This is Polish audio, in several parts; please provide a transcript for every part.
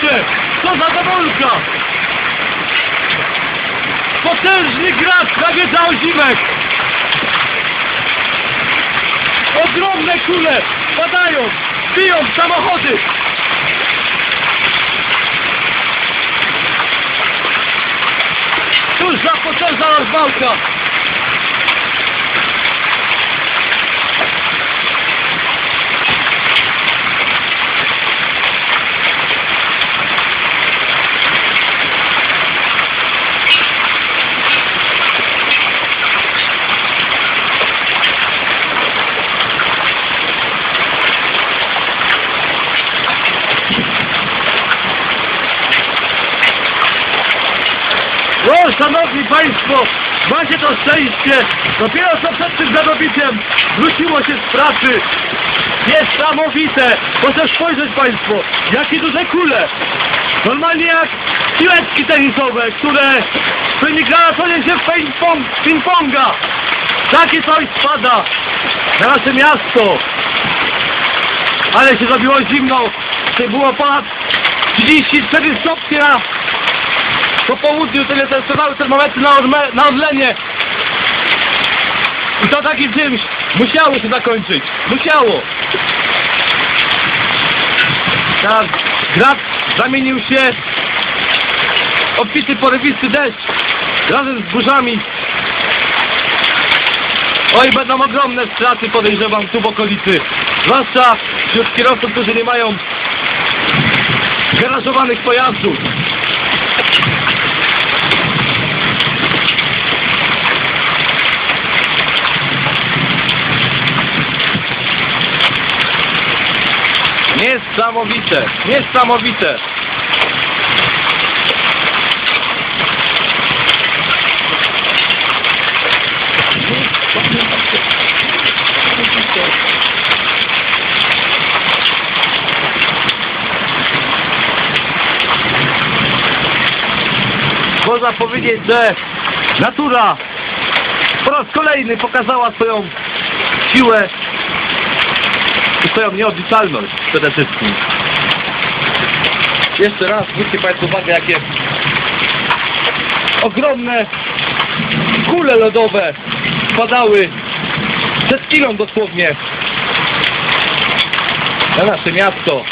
pierniczę! Co za demolka! Potężny grad nawiedza Ozimek! Ogromne kule padają, biją w samochody! Tuż za potężna rozwałka! Szanowni państwo, macie to szczęście. Dopiero co przed tym zarobiciem wróciło się z pracy. Niesamowite. Proszę spojrzeć państwo, jakie duże kule. Normalnie jak piłeczki tenisowe, które wynikają co się w ping-pong, ping-ponga. Takie coś spada na nasze miasto. Ale się zrobiło zimno. To było ponad 34 stopnie po południu tyle testowały termometry na, Orme, na Orlenie. I to takim czymś musiało się zakończyć. Musiało. Teraz grad zamienił się w obfity, porywisty deszcz razem z burzami. Oj, będą ogromne straty, podejrzewam, tu w okolicy. Zwłaszcza wśród kierowców, którzy nie mają garażowanych pojazdów. Niesamowite, niesamowite. Można powiedzieć, że natura po raz kolejny pokazała swoją siłę i swoją nieodliczalność przede wszystkim. Jeszcze raz zwróćcie Państwo uwagę, jakie ogromne kule lodowe spadały przed chwilą dosłownie na nasze miasto.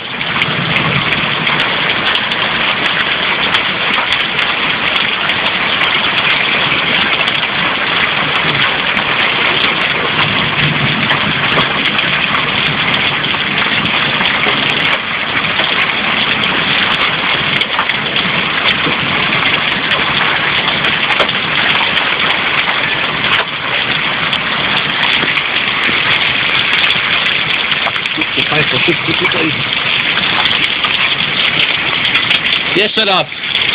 Tutaj. Jeszcze raz.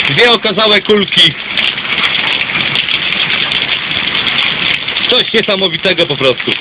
Dwie okazałe kulki. Coś niesamowitego po prostu.